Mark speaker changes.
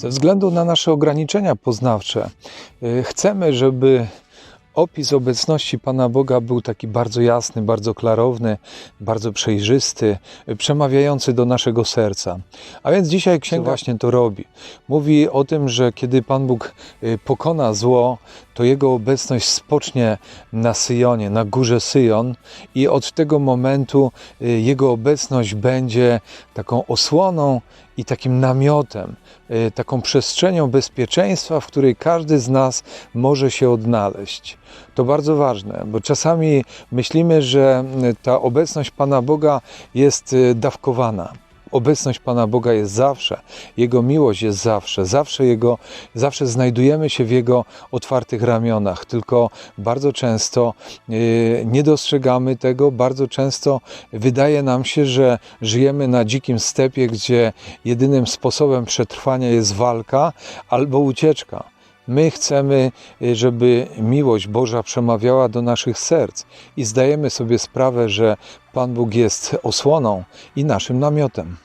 Speaker 1: Ze względu na nasze ograniczenia poznawcze, y, chcemy, żeby opis obecności Pana Boga był taki bardzo jasny, bardzo klarowny, bardzo przejrzysty, przemawiający do naszego serca. A więc dzisiaj księga właśnie to robi. Mówi o tym, że kiedy Pan Bóg y, pokona zło, to Jego obecność spocznie na Syjonie, na górze Syjon i od tego momentu y, Jego obecność będzie taką osłoną i takim namiotem, y, taką przestrzenią bezpieczeństwa, w której każdy z nas może się odnaleźć. To bardzo ważne, bo czasami myślimy, że y, ta obecność Pana Boga jest y, dawkowana. Obecność Pana Boga jest zawsze, Jego miłość jest zawsze, zawsze, Jego, zawsze znajdujemy się w Jego otwartych ramionach, tylko bardzo często y, nie dostrzegamy tego, bardzo często wydaje nam się, że żyjemy na dzikim stepie, gdzie jedynym sposobem przetrwania jest walka albo ucieczka. My chcemy, y, żeby miłość Boża przemawiała do naszych serc i zdajemy sobie sprawę, że Pan Bóg jest osłoną i naszym namiotem.